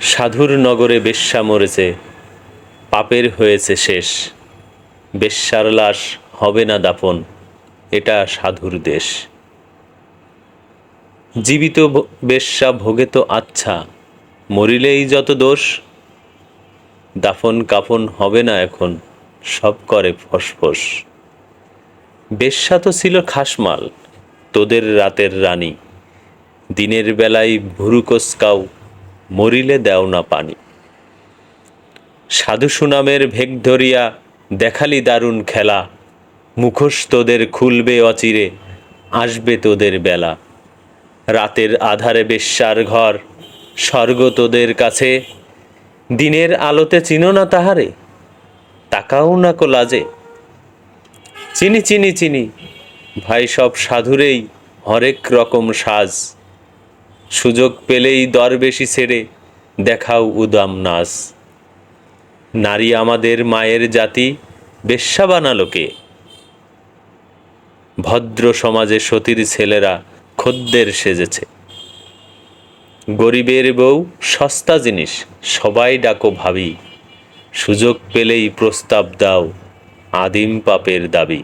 সাধুর নগরে বেশ্যা মরেছে, পাপের হয়েছে শেষ। বেশ্যার লাশ হবে না দাপন এটা সাধুর দেশ। জীবিত বেশ্যা ভোগে তো আচ্ছা মরিলেই যত দোষ। দাফন কাফন হবে না এখন, সব করে ফসফস। বেশ্যা তো ছিল খাসমাল, তোদের রাতের রানী। দিনের বেলায় ভুরু কোসকাও মরিলে দেও না পানি। সাধু সুনামের ভেগ ধরিয়া দেখালি দারুণ খেলা। মুখোশ তোদের খুলবে অচিরে, আসবে তোদের বেলা। রাতের আধারে বেশ্যার ঘর, স্বর্গ তোদের কাছে। দিনের আলোতে চিনো না তাহারে, তাকাও না কো লাজে চিনি চিনি চিনি, ভাই সব সাধুরেই হরেক রকম সাজ। সুযোগ পেলেই দরবেশি ছেড়ে দেখাও উদাম নাচ নারী আমাদের মায়ের জাতি, বেশ্যা বানালোকে ভদ্র সমাজে সতীর ছেলেরা খদ্দের সেজেছে। গরিবের বউ সস্তা জিনিস, সবাই ডাকো ভাবি। সুযোগ পেলেই প্রস্তাব দাও আদিম পাপের দাবি।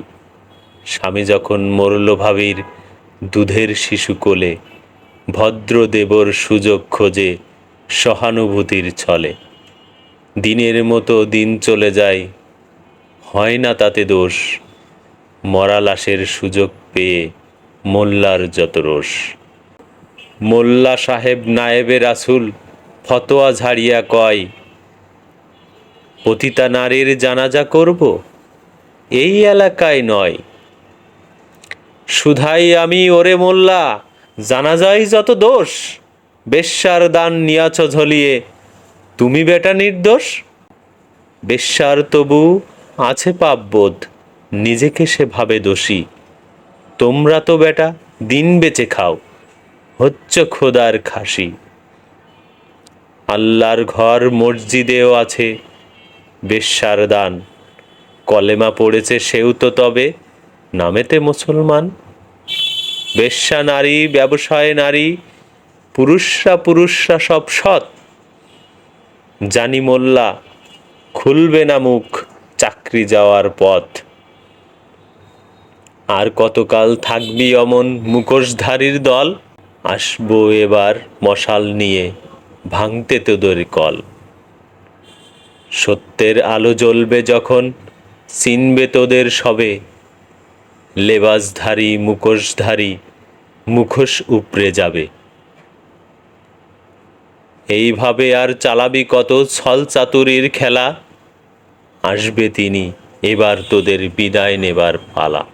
স্বামী যখন মরল ভাবির, দুধের শিশু কোলে ভদ্র দেবর সুযোগ খোঁজে সহানুভূতির ছলে। দিনের মতো দিন চলে যায়, হয় না তাতে দোষ। মরা লাশের সুযোগ পেয়ে মোল্লার যত রোষ। মোল্লা সাহেব নায়েবে রাসুল, ফতোয়া ঝাড়িয়া কয়, পতিতা নারীর জানাজা করব? এই এলাকায় নয়। সুধাই আমি ওরে মোল্লা জানাজাই যত দোষ, বেশ্যার দান নিয়াছ ঝলিয়ে, তুমি বেটা নির্দোষ? বেশ্যার তবু আছে পাপবোধ, নিজেকে সে ভাবে দোষী। তোমরা তো বেটা দিন বেচে খাও, হচ্ছ খোদার খাসি। আল্লাহর ঘর মসজিদেও আছে বেশ্যার দান, কলেমা পড়েছে সেও তো তবে, নামেতে মুসলমান। বেশ্যা নারী, ব্যবসায় নারী, পুরুষরা পুরুষরা সব সৎ। জানি মোল্লা, খুলবে না মুখ চাকরি যাওয়ার পথ। আর কতকাল থাকবি অমন মুখোশধারীর দল? আসব এবার মশাল নিয়ে ভাঙতে তোদের কল। সত্যের আলো জ্বলবে যখন চিনবে তোদের সবে। লেবাসধারী, মুখোশধারী মুখোশ উপড়ে যাবে। এইভাবে আর চালাবি কত ছল চাতুরির খেলা? আসবে তিনি, এবার তোদের বিদায় নেবার পালা।